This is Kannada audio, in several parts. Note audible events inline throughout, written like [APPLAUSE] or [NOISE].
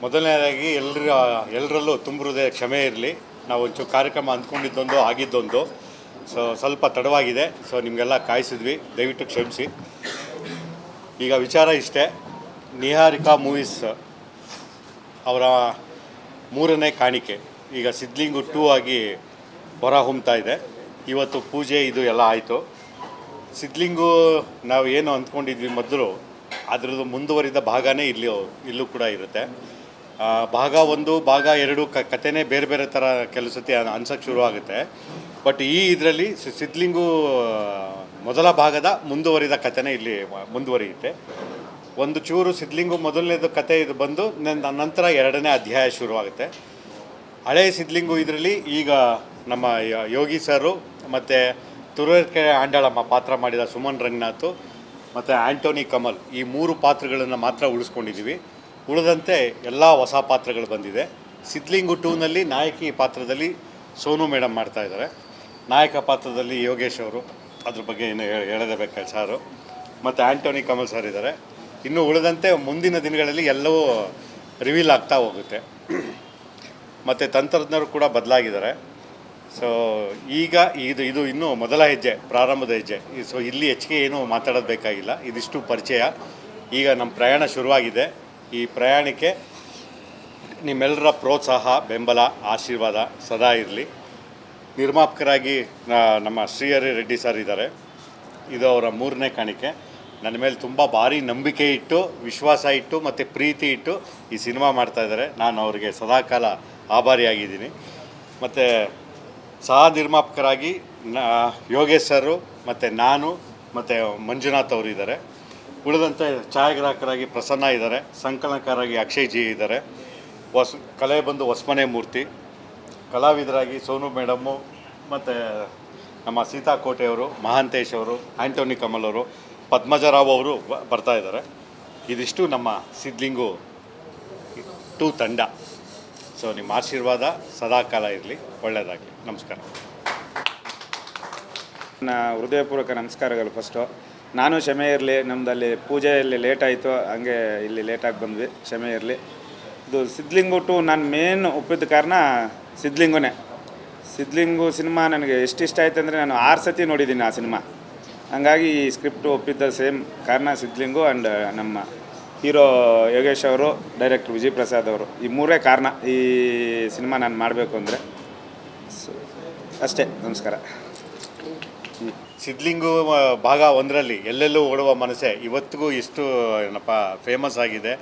ಮೊದಲನೇದಾಗಿ ಎಲ್ಲರ ಎಲ್ಲರಲ್ಲೂ ತುಂಬ ಕ್ಷಮೆ ಇರಲಿ. ನಾವು ಒಂಚೂರು ಕಾರ್ಯಕ್ರಮ ಅಂದ್ಕೊಂಡಿದ್ದೊಂದು, ಆಗಿದ್ದೊಂದು. ಸೊ, ಸ್ವಲ್ಪ ತಡವಾಗಿದೆ. ಸೊ, ನಿಮಗೆಲ್ಲ ಕಾಯಿಸಿದ್ವಿ. ದಯವಿಟ್ಟು ಕ್ಷಮಿಸಿ. ಈಗ ವಿಚಾರ ಇಷ್ಟೇ. ನಿಹಾರಿಕಾ ಮೂವೀಸ್ ಅವರ ಮೂರನೇ ಕಾಣಿಕೆ. ಈಗ ಸಿದ್ಲಿಂಗು ಟೂ ಆಗಿ ಹೊರ ಹೊಮ್ತಾ ಇದೆ. ಇವತ್ತು ಪೂಜೆ, ಇದು ಎಲ್ಲ ಆಯಿತು. ಸಿದ್ಲಿಂಗು ನಾವು ಏನು ಅಂದ್ಕೊಂಡಿದ್ವಿ ಮೊದಲು, ಅದರದ್ದು ಮುಂದುವರಿದ ಭಾಗನೇ ಇಲ್ಲಿ ಇಲ್ಲೂ ಕೂಡ ಇರುತ್ತೆ. ಭಾಗ ಒಂದು, ಭಾಗ ಎರಡು ಕ ಕಥೆನೇ ಬೇರೆ ಬೇರೆ ಥರ ಕೆಲವು ಸತಿ ಶುರು ಆಗುತ್ತೆ ಬಟ್ ಈ ಇದರಲ್ಲಿ ಸಿದ್ಲಿಂಗು ಮೊದಲ ಭಾಗದ ಮುಂದುವರಿದ ಕಥೆನೇ ಇಲ್ಲಿ ಮುಂದುವರಿಯುತ್ತೆ. ಒಂದು ಚೂರು ಸಿದ್ಲಿಂಗು ಮೊದಲನೇದು ಕತೆ ಇದು ಬಂದು ನಂತರ ಎರಡನೇ ಅಧ್ಯಾಯ ಶುರುವಾಗುತ್ತೆ. ಹಳೆ ಸಿದ್ಲಿಂಗು ಇದರಲ್ಲಿ ಈಗ ನಮ್ಮ ಯೋಗಿ ಸರು ಮತ್ತು ತುರುವೇಕೆರೆ ಆಂಡಾಳಮ್ಮ ಪಾತ್ರ ಮಾಡಿದ ಸುಮನ್ ರಂಗನಾಥ್ ಮತ್ತು ಆ್ಯಂಟೋನಿ ಕಮಲ್ ಈ ಮೂರು ಪಾತ್ರಗಳನ್ನು ಮಾತ್ರ ಉಳಿಸ್ಕೊಂಡಿದ್ದೀವಿ ಉಳಿದಂತೆ ಎಲ್ಲ ಹೊಸ ಪಾತ್ರಗಳು ಬಂದಿದೆ. ಸಿದ್ಲಿಂಗು ಟೂನಲ್ಲಿ ನಾಯಕಿ ಪಾತ್ರದಲ್ಲಿ ಸೋನು ಮೇಡಮ್ ಮಾಡ್ತಾ ಇದ್ದಾರೆ. ನಾಯಕ ಪಾತ್ರದಲ್ಲಿ ಯೋಗೇಶ್ ಅವರು, ಅದ್ರ ಬಗ್ಗೆ ಏನು ಹೇಳ- ಹೇಳಲೇಬೇಕು ಸಾರು. ಮತ್ತು ಆ್ಯಂಟೋನಿ ಕಮಲ್ ಸರ್ ಇದ್ದಾರೆ. ಇನ್ನು ಉಳಿದಂತೆ ಮುಂದಿನ ದಿನಗಳಲ್ಲಿ ಎಲ್ಲವೂ ರಿವೀಲ್ ಆಗ್ತಾ ಹೋಗುತ್ತೆ. ಮತ್ತು ತಂತ್ರಜ್ಞರು ಕೂಡ ಬದಲಾಗಿದ್ದಾರೆ. ಸೊ ಈಗ ಇದು ಇದು ಇನ್ನೂ ಮೊದಲ ಹೆಜ್ಜೆ, ಪ್ರಾರಂಭದ ಹೆಜ್ಜೆ. ಸೊ ಇಲ್ಲಿ ಹೆಚ್ಚಿಗೆ ಏನು ಮಾತಾಡೋದು ಬೇಕಾಗಿಲ್ಲ. ಇದಿಷ್ಟು ಪರಿಚಯ. ಈಗ ನಮ್ಮ ಪ್ರಯಾಣ ಶುರುವಾಗಿದೆ. ಈ ಪ್ರಯಾಣಕ್ಕೆ ನಿಮ್ಮೆಲ್ಲರ ಪ್ರೋತ್ಸಾಹ, ಬೆಂಬಲ, ಆಶೀರ್ವಾದ ಸದಾ ಇರಲಿ. ನಿರ್ಮಾಪಕರಾಗಿ ನಮ್ಮ ಶ್ರೀಹರಿ ರೆಡ್ಡಿ ಸರ್ ಇದ್ದಾರೆ. ಇದು ಅವರ ಮೂರನೇ ಕಾಣಿಕೆ. ನನ್ನ ಮೇಲೆ ತುಂಬ ಭಾರಿ ನಂಬಿಕೆ ಇಟ್ಟು, ವಿಶ್ವಾಸ ಇಟ್ಟು ಮತ್ತು ಪ್ರೀತಿ ಇಟ್ಟು ಈ ಸಿನಿಮಾ ಮಾಡ್ತಾಯಿದ್ದಾರೆ ನಾನು ಅವರಿಗೆ ಸದಾಕಾಲ ಆಭಾರಿಯಾಗಿದ್ದೀನಿ. ಮತ್ತು ಸಹ ನಿರ್ಮಾಪಕರಾಗಿ ಯೋಗೇಶ್ ಸರು ಮತ್ತು ನಾನು ಮತ್ತು ಮಂಜುನಾಥ್ ಅವರು ಇದ್ದಾರೆ. ಉಳಿದಂತೆ ಛಾಯಾಗ್ರಾಹಕರಾಗಿ ಪ್ರಸನ್ನ ಇದ್ದಾರೆ, ಸಂಕಲನಕಾರರಾಗಿ ಅಕ್ಷಯ್ ಜಿ ಇದ್ದಾರೆ. ಹೊಸ ಕಲೆ ಬಂದು ಹೊಸ್ಮನೆ ಮೂರ್ತಿ. ಕಲಾವಿದರಾಗಿ ಸೋನು ಮೇಡಮ್ಮು ಮತ್ತು ನಮ್ಮ ಸೀತಾ ಕೋಟೆಯವರು ಮಹಾಂತೇಶ್ ಅವರು ಆ್ಯಂಟೋನಿ ಕಮಲ್ ಅವರು, ಪದ್ಮಜರಾವ್ ಅವರು ಬರ್ತಾ ಇದ್ದಾರೆ. ಇದಿಷ್ಟು ನಮ್ಮ ಸಿದ್ಲಿಂಗು ಟೂ ತಂಡ. ಸೊ, ನಿಮ್ಮ ಆಶೀರ್ವಾದ ಸದಾಕಾಲ ಇರಲಿ. ಒಳ್ಳೆಯದಾಗಲಿ ನಮಸ್ಕಾರ. ನಾ ಹೃದಯಪೂರ್ವಕ ನಮಸ್ಕಾರಗಳು ಫಸ್ಟು. ನಾನು ಕ್ಷಮೆ ಇರಲಿ ನಮ್ಮದಲ್ಲಿ ಪೂಜೆಯಲ್ಲಿ ಲೇಟ್ ಆಯಿತು, ಹಂಗೆ ಇಲ್ಲಿ ಲೇಟಾಗಿ ಬಂದ್ವಿ, ಕ್ಷಮೆ ಇರಲಿ. ಇದು ಸಿದ್ಲಿಂಗು ಟು ನಾನು ಮೇನ್ ಒಪ್ಪಿದ ಕಾರಣ ಸಿದ್ಲಿಂಗುನೇ ಸಿದ್ಲಿಂಗು ಸಿನಿಮಾ ನನಗೆ ಎಷ್ಟು ಇಷ್ಟ ಆಯ್ತು ಅಂದರೆ ನಾನು ಆರು ಸತಿ ನೋಡಿದ್ದೀನಿ ಆ ಸಿನಿಮಾ. ಹಂಗಾಗಿ ಈ ಸ್ಕ್ರಿಪ್ಟ್ ಒಪ್ಪಿದ್ದ ಸೇಮ್ ಕಾರಣ ಸಿದ್ಲಿಂಗು ಆ್ಯಂಡ್ ನಮ್ಮ ಹೀರೋ ಯೋಗೇಶ್ ಅವರು ಡೈರೆಕ್ಟರ್ ವಿಜಯ್ ಪ್ರಸಾದ್ ಅವರು. ಈ ಮೂರೇ ಕಾರಣ ಈ ಸಿನಿಮಾ ನಾನು ಮಾಡಬೇಕು ಅಂದರೆ. ಅಷ್ಟೇ, ನಮಸ್ಕಾರ. ಸಿದ್ಲಿಂಗು ಭಾಗ ಒಂದರಲ್ಲಿ ಎಲ್ಲೆಲ್ಲೂ ಓಡುವ ಮನಸ್ಸೆ ಇವತ್ತಿಗೂ ಇಷ್ಟು, ಏನಪ್ಪ ಫೇಮಸ್ ಆಗಿದೆ.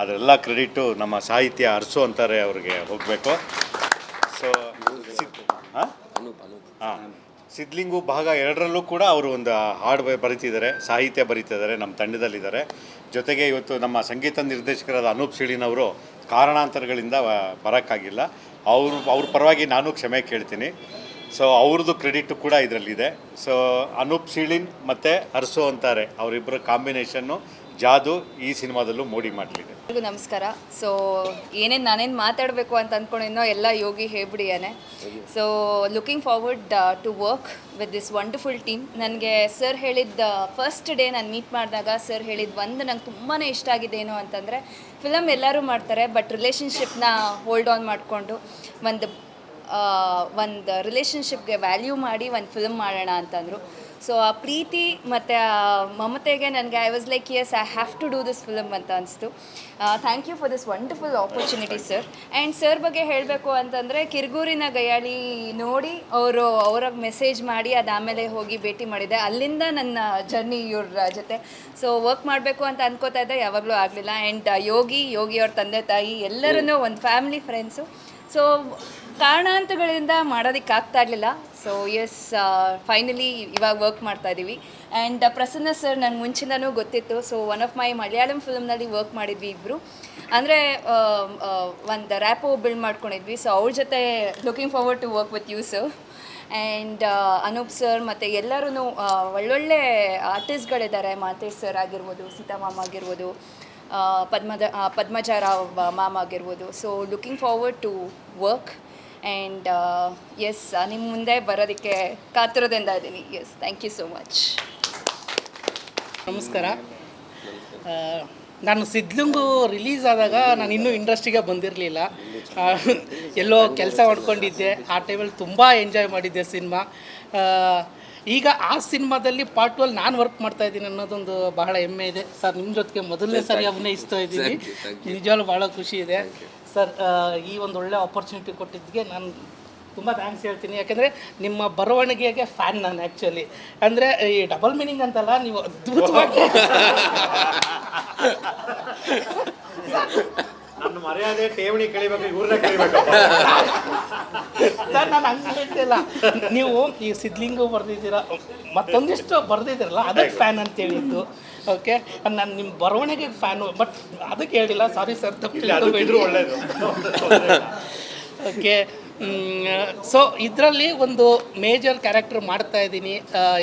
ಅದೆಲ್ಲ ಕ್ರೆಡಿಟು ನಮ್ಮ ಸಾಹಿತ್ಯ ಅರಸು ಅಂತಾರೆ ಅವ್ರಿಗೆ ಹೋಗಬೇಕು. ಸೊ ಹಾಂ ಹಾಂ ಸಿದ್ಲಿಂಗು ಭಾಗ ಎರಡರಲ್ಲೂ ಕೂಡ ಅವರು ಒಂದು ಹಾಡು ಬರಿತಿದ್ದಾರೆ, ಸಾಹಿತ್ಯ ಬರೀತಿದ್ದಾರೆ, ನಮ್ಮ ತಂಡದಲ್ಲಿದ್ದಾರೆ. ಜೊತೆಗೆ ಇವತ್ತು ನಮ್ಮ ಸಂಗೀತ ನಿರ್ದೇಶಕರಾದ ಅನೂಪ್ ಸಿಳಿನವರು ಕಾರಣಾಂತರಗಳಿಂದ ಬರೋಕ್ಕಾಗಿಲ್ಲ. ಅವರು, ಅವ್ರ ಪರವಾಗಿ ನಾನು ಕ್ಷಮೆ ಕೇಳ್ತೀನಿ. ಸೊ ಅವ್ರದ್ದು ಕ್ರೆಡಿಟ್ ಕೂಡ ಇದರಲ್ಲಿದೆ. ಸೊ ಅನೂಪ್ ಸೀಳಿನ್ ಮತ್ತು ಅರಸು ಅಂತಾರೆ. ಅವರಿಬ್ಬರ ಕಾಂಬಿನೇಷನ್ನು ಜಾದು ಈ ಸಿನಿಮಾದಲ್ಲೂ ಮೋಡಿ ಮಾಡಲಿದೆ. ಎಲ್ರಿಗೂ ನಮಸ್ಕಾರ. ಸೊ ಏನೇನು ನಾನೇನು ಮಾತಾಡಬೇಕು ಅಂತ ಅಂದ್ಕೊಂಡಿದ್ನೋ ಎಲ್ಲ Yogi ಹೇಳ್ಬಿಡಿಯಾನೆ. So looking forward to work with this wonderful team ನನಗೆ ಸರ್ ಹೇಳಿದ್ದ ಫಸ್ಟ್ ಡೇ ನಾನು ಮೀಟ್ ಮಾಡಿದಾಗ ಸರ್ ಹೇಳಿದ ಒಂದು ನಂಗೆ ತುಂಬಾ ಇಷ್ಟ ಆಗಿದೆ ಏನು ಅಂತಂದರೆ ಫಿಲಮ್ ಎಲ್ಲರೂ ಮಾಡ್ತಾರೆ ಬಟ್ ರಿಲೇಷನ್ಶಿಪ್ನ ಹೋಲ್ಡ್ ಆನ್ ಮಾಡಿಕೊಂಡು ಒಂದು ಒಂದು ರಿಲೇಷನ್ಶಿಪ್ಗೆ ವ್ಯಾಲ್ಯೂ ಮಾಡಿ ಒಂದು ಫಿಲ್ಮ್ ಮಾಡೋಣ ಅಂತಂದರು. ಸೊ ಆ ಪ್ರೀತಿ ಮತ್ತು ಮಮತೆಗೆ ನನಗೆ I was like yes I have to do this film ಅಂತ ಅನಿಸ್ತು. Thank you for this wonderful opportunity sir and sir ಬಗ್ಗೆ ಹೇಳಬೇಕು ಅಂತಂದರೆ, ಕಿರ್ಗೂರಿನ ಗಯಾಳಿ ನೋಡಿ ಅವರು ಅವ್ರಿಗೆ ಮೆಸೇಜ್ ಮಾಡಿ ಅದಾದಮೇಲೆ ಹೋಗಿ ಭೇಟಿ ಮಾಡಿದೆ. ಅಲ್ಲಿಂದ ನನ್ನ ಜರ್ನಿ ಇವ್ರ ಜೊತೆ. ಸೊ ವರ್ಕ್ ಮಾಡಬೇಕು ಅಂತ ಅನ್ಕೋತಾ ಇದ್ದೆ, ಯಾವಾಗಲೂ ಆಗಲಿಲ್ಲ. ಆ್ಯಂಡ್ ಯೋಗಿ ಯೋಗಿ ಅವ್ರ ತಂದೆ, ತಾಯಿ ಎಲ್ಲರೂ ಒಂದು ಫ್ಯಾಮಿಲಿ ಫ್ರೆಂಡ್ಸು ಸೊ ಕಾರಣಾಂತಗಳಿಂದ ಮಾಡೋದಕ್ಕೆ ಆಗ್ತಾ ಇರಲಿಲ್ಲ. ಸೊ ಎಸ್ ಫೈನಲಿ ಇವಾಗ ವರ್ಕ್ ಮಾಡ್ತಾ ಇದ್ದೀವಿ ಆ್ಯಂಡ್ ಪ್ರಸನ್ನ ಸರ್ ನನಗೆ ಮುಂಚಿಂದನೂ ಗೊತ್ತಿತ್ತು. So one of my Malayalam ಫಿಲ್ಮ್ನಲ್ಲಿ work ಮಾಡಿದ್ವಿ ಇಬ್ಬರು ಅಂದರೆ ಒಂದು ರ್ಯಾಪೋ ಬಿಲ್ಡ್ ಮಾಡ್ಕೊಂಡಿದ್ವಿ. ಸೊ ಅವ್ರ ಜೊತೆ looking forward to work with you sir and Anoop sir ಮತ್ತು ಎಲ್ಲರೂ ಒಳ್ಳೊಳ್ಳೆ ಆರ್ಟಿಸ್ಟ್ಗಳಿದ್ದಾರೆ ಮಾತೇಶ್ ಸರ್ ಆಗಿರ್ಬೋದು ಸೀತಾ ಮಾಮ ಆಗಿರ್ಬೋದು. ಪದ್ಮದ ಪದ್ಮಜಾರಾವ್ ಮಾಮ್ ಆಗಿರ್ಬೋದು. So looking forward to work and yes ನಿಮ್ಮ ಮುಂದೆ ಬರೋದಕ್ಕೆ ಕಾತುರದಿಂದ ಇದ್ದೀನಿ. Yes thank you so much ನಮಸ್ಕಾರ. ನಾನು ಸಿದ್ಲಿಂಗು ರಿಲೀಸ್ ಆದಾಗ ನಾನು ಇನ್ನೂ ಇಂಡಸ್ಟ್ರಿಗೆ ಬಂದಿರಲಿಲ್ಲ. ಎಲ್ಲೋ ಕೆಲಸ ಮಾಡ್ಕೊಂಡಿದ್ದೆ. ಆ ಟೈಮಲ್ಲಿ ತುಂಬ ಎಂಜಾಯ್ ಮಾಡಿದ್ದೆ ಸಿನಿಮಾ ಈಗ ಆ ಸಿನಿಮಾದಲ್ಲಿ ಪಾರ್ಟ್ ಟು ಅಲ್ಲಿ ನಾನು ವರ್ಕ್ ಮಾಡ್ತಾ ಇದ್ದೀನಿ ಅನ್ನೋದೊಂದು ಬಹಳ ಹೆಮ್ಮೆ ಇದೆ. ಸರ್ ನಿಮ್ಮ ಜೊತೆಗೆ ಮೊದಲನೇ ಸರಿ ಅಭಿನಯಿಸ್ತಾ ಇದ್ದೀನಿ. ನಿಜವಾಗ್ಲೂ ಭಾಳ ಖುಷಿ ಇದೆ. ಸರ್ ಈ ಒಂದು ಒಳ್ಳೆ ಆಪರ್ಚುನಿಟಿ ಕೊಟ್ಟಿದ್ದಕ್ಕೆ ನಾನು ತುಂಬ ಥ್ಯಾಂಕ್ಸ್ ಹೇಳ್ತೀನಿ. ಯಾಕೆಂದರೆ ನಿಮ್ಮ ಬರವಣಿಗೆಗೆ ಫ್ಯಾನ್ ನಾನು ಆ್ಯಕ್ಚುಲಿ ಅಂದರೆ ಈ ಡಬಲ್ ಮೀನಿಂಗ್ ಅಂತಲ್ಲ ನೀವು ಅದ್ಭುತವಾಗಿ [LAUGHS] ನನ್ನ ಮರ್ಯಾದೆ ಠೇವಣಿ ಕಳಿಬೇಕು ಇವ್ರನ್ನ ಕಳಿಬೇಕು. ಸರ್ ನಾನು ಹಂಗೆ ನೀವು ಈ ಸಿದ್ಲಿಂಗು ಬರೆದಿದ್ದೀರಾ ಮತ್ತೊಂದಿಷ್ಟು ಬರೆದಿದ್ದೀರಲ್ಲ ಅದಕ್ಕೆ ಫ್ಯಾನ್ ಅಂತ ಹೇಳಿದ್ದು. ಓಕೆ ನಾನು ನಿಮ್ಮ ಬರವಣಿಗೆ ಫ್ಯಾನು ಬಟ್ ಅದಕ್ಕೆ ಹೇಳಿಲ್ಲ. ಸಾರಿ ಸರ್ ತಪ್ಪು ಅದು ಒಳ್ಳೇದು. ಓಕೆ ಸೊ ಇದರಲ್ಲಿ ಒಂದು ಮೇಜರ್ ಕ್ಯಾರೆಕ್ಟರ್ ಮಾಡ್ತಾ ಇದ್ದೀನಿ.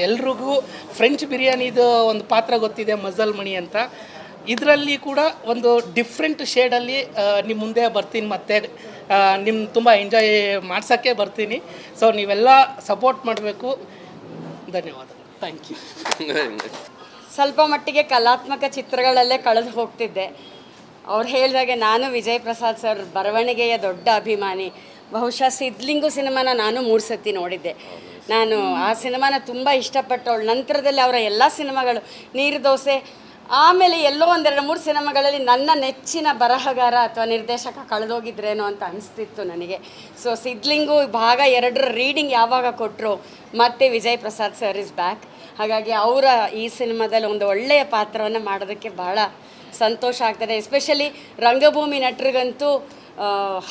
ಎಲ್ರಿಗೂ ಫ್ರೆಂಚ್ ಬಿರಿಯಾನಿದು ಒಂದು ಪಾತ್ರ ಗೊತ್ತಿದೆ ಮಜಲ್ ಮಣಿ ಅಂತ. ಇದರಲ್ಲಿ ಕೂಡ ಒಂದು ಡಿಫ್ರೆಂಟ್ ಶೇಡಲ್ಲಿ ನಿಮ್ಮ ಮುಂದೆ ಬರ್ತೀನಿ ಮತ್ತೆ ನಿಮ್ಮ ತುಂಬ ಎಂಜಾಯ್ ಮಾಡ್ಸೋಕ್ಕೆ ಬರ್ತೀನಿ. ಸೊ ನೀವೆಲ್ಲ ಸಪೋರ್ಟ್ ಮಾಡಬೇಕು. ಧನ್ಯವಾದ ಥ್ಯಾಂಕ್ ಯು ಸ್ವಲ್ಪ ಮಟ್ಟಿಗೆ ಕಲಾತ್ಮಕ ಚಿತ್ರಗಳಲ್ಲೇ ಕಳೆದು ಹೋಗ್ತಿದ್ದೆ. ಅವ್ರು ಹೇಳಿದಾಗೆ ನಾನು ವಿಜಯ್ ಪ್ರಸಾದ್ ಸರ್ ಬರವಣಿಗೆಯ ದೊಡ್ಡ ಅಭಿಮಾನಿ. ಬಹುಶಃ ಸಿದ್ಲಿಂಗು ಸಿನಿಮಾನ ನಾನು ಮೂರು ಸತಿ ನೋಡಿದ್ದೆ. ನಾನು ಆ ಸಿನಿಮಾನ ತುಂಬ ಇಷ್ಟಪಟ್ಟವಳು. ನಂತರದಲ್ಲಿ ಅವರ ಎಲ್ಲ ಸಿನಿಮಾಗಳು, ನೀರು ದೋಸೆ ಆಮೇಲೆ ಎಲ್ಲೋ ಒಂದೆರಡು ಮೂರು ಸಿನಿಮಾಗಳಲ್ಲಿ ನನ್ನ ನೆಚ್ಚಿನ ಬರಹಗಾರ ಅಥವಾ ನಿರ್ದೇಶಕ ಕಳೆದೋಗಿದ್ರೇನೋ ಅಂತ ಅನಿಸ್ತಿತ್ತು ನನಗೆ. ಸೊ ಸಿದ್ಲಿಂಗು ಭಾಗ ಎರಡರ ರೀಡಿಂಗ್ ಯಾವಾಗ ಕೊಟ್ಟರು ಮತ್ತೆ Vijay Prasad sir is back ಹಾಗಾಗಿ ಅವರ ಈ ಸಿನಿಮಾದಲ್ಲಿ ಒಂದು ಒಳ್ಳೆಯ ಪಾತ್ರವನ್ನು ಮಾಡೋದಕ್ಕೆ ಬಹಳ ಸಂತೋಷ ಆಗ್ತದೆ. ಎಸ್ಪೆಷಲಿ ರಂಗಭೂಮಿ ನಟರಿಗಂತೂ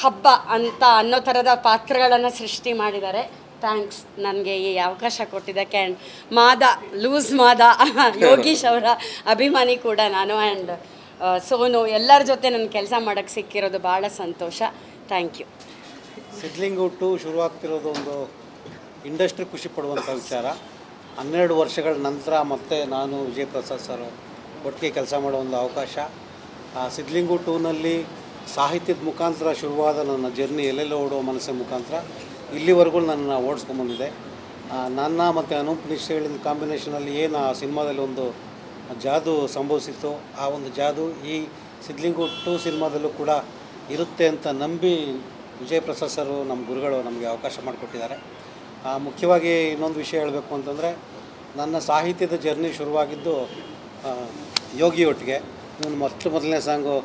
ಹಬ್ಬ ಅಂತ ಅನ್ನೋ ಥರದ ಪಾತ್ರಗಳನ್ನು ಸೃಷ್ಟಿ ಮಾಡಿದ್ದಾರೆ. ಥ್ಯಾಂಕ್ಸ್ ನನಗೆ ಈ ಅವಕಾಶ ಕೊಟ್ಟಿದ್ದಕ್ಕೆ. ಆ್ಯಂಡ್ ಮಾದ, ಲೂಸ್ ಮಾದ, [LAUGHS] ಯೋಗೀಶ್ ಅವರ ಅಭಿಮಾನಿ ಕೂಡ ನಾನು. ಆ್ಯಂಡ್ ಸೋನು, ಎಲ್ಲರ ಜೊತೆ ನನ್ನ ಕೆಲಸ ಮಾಡೋಕ್ಕೆ ಸಿಕ್ಕಿರೋದು ಭಾಳ ಸಂತೋಷ. ಥ್ಯಾಂಕ್ ಯು ಸಿಡ್ಲಿಂಗ್ ಟು ಶುರುವಾಗ್ತಿರೋದು ಒಂದು ಇಂಡಸ್ಟ್ರಿ ಖುಷಿ ಪಡುವಂಥ ವಿಚಾರ. ಹನ್ನೆರಡು ವರ್ಷಗಳ ನಂತರ ಮತ್ತೆ ನಾನು ವಿಜಯ್ ಪ್ರಸಾದ್ ಸರ್ ಒಟ್ಟಿಗೆ ಕೆಲಸ ಮಾಡೋ ಒಂದು ಅವಕಾಶ. ಸಿದ್ಲಿಂಗು ಟೂನಲ್ಲಿ ಸಾಹಿತ್ಯದ ಮುಖಾಂತರ ಶುರುವಾದ ನನ್ನ ಜರ್ನಿ ಎಲ್ಲೆಲ್ಲೋ ಓಡೋ ಮನಸ್ಸಿನ ಮುಖಾಂತರ ಇಲ್ಲಿವರೆಗೂ ನನ್ನ ಓಡಿಸ್ಕೊಂಬಂದಿದೆ. ನನ್ನ ಮತ್ತು ಅನೂಪ್ ನಿಶ್ಚಯಗಳಿಂದ ಕಾಂಬಿನೇಷನಲ್ಲಿ ಏನು ಆ ಸಿನಿಮಾದಲ್ಲಿ ಒಂದು ಜಾದು ಸಂಭವಿಸಿತ್ತು, ಆ ಒಂದು ಜಾದು ಈ ಸಿದ್ಲಿಂಗು ಟು ಸಿನಿಮಾದಲ್ಲೂ ಕೂಡ ಇರುತ್ತೆ ಅಂತ ನಂಬಿ ವಿಜಯ್ ಪ್ರಸಾದ್ ಸರು ನಮ್ಮ ಗುರುಗಳು ನಮಗೆ ಅವಕಾಶ ಮಾಡಿಕೊಟ್ಟಿದ್ದಾರೆ. ಮುಖ್ಯವಾಗಿ ಇನ್ನೊಂದು ವಿಷಯ ಹೇಳಬೇಕು ಅಂತಂದರೆ, ನನ್ನ ಸಾಹಿತ್ಯದ ಜರ್ನಿ ಶುರುವಾಗಿದ್ದು ಯೋಗಿಯೊಟ್ಟಿಗೆ. ಯೋಗಿ ಒಟ್ಟಿಗೆ ಇವನು ಮೊದಲನೇ ಸಾಂಗು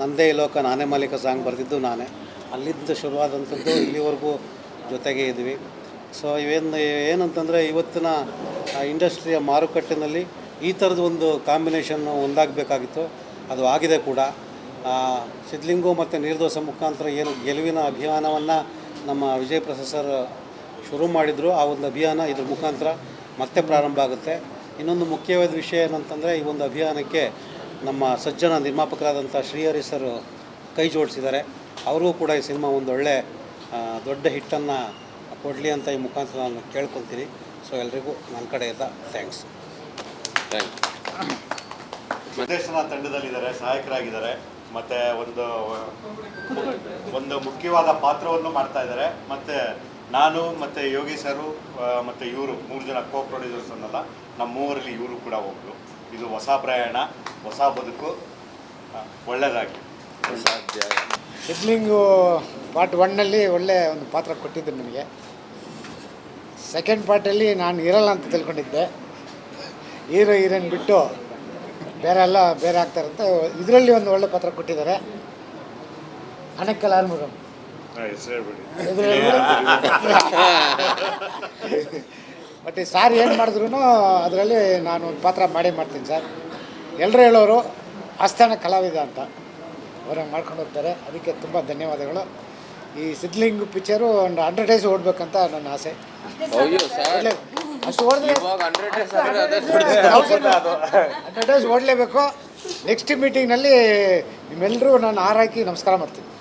ನಂದೇ ಲೋಕ ನಾನೇ ಮಾಲೀಕ ಸಾಂಗ್ ಬರೆದಿದ್ದು ನಾನೇ. ಅಲ್ಲಿಂದ ಶುರುವಾದಂಥದ್ದು ಇಲ್ಲಿವರೆಗೂ ಜೊತೆಗೆ ಇದ್ವಿ. ಸೊ ಇವೇನು, ಏನಂತಂದರೆ ಇವತ್ತಿನ ಇಂಡಸ್ಟ್ರಿಯ ಮಾರುಕಟ್ಟೆನಲ್ಲಿ ಈ ಥರದ ಒಂದು ಕಾಂಬಿನೇಷನ್ ಒಂದಾಗಬೇಕಾಗಿತ್ತು. ಅದು ಆಗಿದೆ ಕೂಡ. ಸಿದ್ಲಿಂಗು ಮತ್ತು ನಿರ್ದೋಷ ಮುಖಾಂತರ ಏನು ಗೆಲುವಿನ ಅಭಿಯಾನವನ್ನು ನಮ್ಮ ವಿಜಯ್ ಪ್ರೊಸೆಸರ್ ಶುರು ಮಾಡಿದರು. ಆ ಒಂದು ಅಭಿಯಾನ ಇದ್ರ ಮುಖಾಂತರ ಮತ್ತೆ ಪ್ರಾರಂಭ ಆಗುತ್ತೆ. ಇನ್ನೊಂದು ಮುಖ್ಯವಾದ ವಿಷಯ ಏನಂತಂದರೆ ಈ ಒಂದು ಅಭಿಯಾನಕ್ಕೆ ನಮ್ಮ ಸಜ್ಜನ ನಿರ್ಮಾಪಕರಾದಂಥ ಶ್ರೀಹರಿ ಸರ್ ಕೈ ಜೋಡಿಸಿದ್ದಾರೆ. ಅವ್ರಿಗೂ ಕೂಡ ಈ ಸಿನಿಮಾ ಒಂದು ಒಳ್ಳೆ ದೊಡ್ಡ ಹಿಟ್ಟನ್ನು ಕೊಡಲಿ ಅಂತ ಈ ಮುಖಾಂತರ ನಾನು ಕೇಳ್ಕೊಳ್ತೀನಿ. ಸೊ ಎಲ್ರಿಗೂ ನನ್ನ ಕಡೆಯಿಂದ ಥ್ಯಾಂಕ್ಸ್ ನಿರ್ದೇಶನ ತಂಡದಲ್ಲಿದ್ದಾರೆ ಸಹಾಯಕರಾಗಿದ್ದಾರೆ. ಮತ್ತು ಒಂದು ಒಂದು ಮುಖ್ಯವಾದ ಪಾತ್ರವನ್ನು ಮಾಡ್ತಾ ಇದ್ದಾರೆ. ಮತ್ತು ನಾನು ಮತ್ತು ಯೋಗಿ ಸರು ಮತ್ತು ಇವರು ಮೂರು ಜನ ಕೋ ಪ್ರೊಡ್ಯೂಸರ್ಸ್ ಅನ್ನಲ್ಲ ನಮ್ಮ ಮೂವರಲ್ಲಿ ಇವರು ಕೂಡ ಒಬ್ಬರು ಇದು ಹೊಸ ಪ್ರಯಾಣ ಹೊಸ ಬದುಕು ಆ, ಸಿದ್ಲಿಂಗು ಪಾರ್ಟ್ ಒನ್ನಲ್ಲಿ ಒಳ್ಳೆ ಒಂದು ಪಾತ್ರ ಕೊಟ್ಟಿದ್ದರು ನನಗೆ ಸೆಕೆಂಡ್ ಪಾರ್ಟಲ್ಲಿ ನಾನು ಇರಲ್ಲ ಅಂತ ತಿಳ್ಕೊಂಡಿದ್ದೆ. ಹೀರೋ ಹೀರೋಯಿನ್ ಬಿಟ್ಟು ಬೇರೆ ಎಲ್ಲ ಬೇರೆ ಆಗ್ತಾರಂತ ಇದರಲ್ಲಿ ಒಂದು ಒಳ್ಳೆ ಪಾತ್ರ ಕೊಟ್ಟಿದ್ದಾರೆ. ಅಣಕ್ಕಲ್ ಇದರಲ್ಲಿ ಬಟ್ ಈ ಸಾರ್ ಏನು ಮಾಡಿದ್ರು ಅದರಲ್ಲಿ ನಾನು ಒಂದು ಪಾತ್ರ ಮಾಡೇ ಮಾಡ್ತೀನಿ ಸರ್. ಎಲ್ಲರೂ ಹೇಳೋರು ಆಸ್ಥಾನ ಕಲಾವಿದ ಅಂತ. ಅವ್ರಂಗೆ ಮಾಡ್ಕೊಂಡು ಹೋಗ್ತಾರೆ. ಅದಕ್ಕೆ ತುಂಬ ಧನ್ಯವಾದಗಳು. ಈ ಸಿದ್ಲಿಂಗ್ ಪಿಕ್ಚರು ಒಂದು ಹಂಡ್ರೆಡ್ ಡೇಸ್ ಓಡಬೇಕಂತ ನನ್ನ ಆಸೆ. ಒಳ್ಳೆ- ಅಷ್ಟು ಓಡಿದ್ರೆ ಹಂಡ್ರೆಡ್ ಡೇಸ್ ಓಡಲೇಬೇಕು. ನೆಕ್ಸ್ಟ್ ಮೀಟಿಂಗ್ನಲ್ಲಿ ನಿಮ್ಮೆಲ್ಲರೂ ನಾನು ಆರಾಕಿ ನಮಸ್ಕಾರ ಮಾಡ್ತೀನಿ.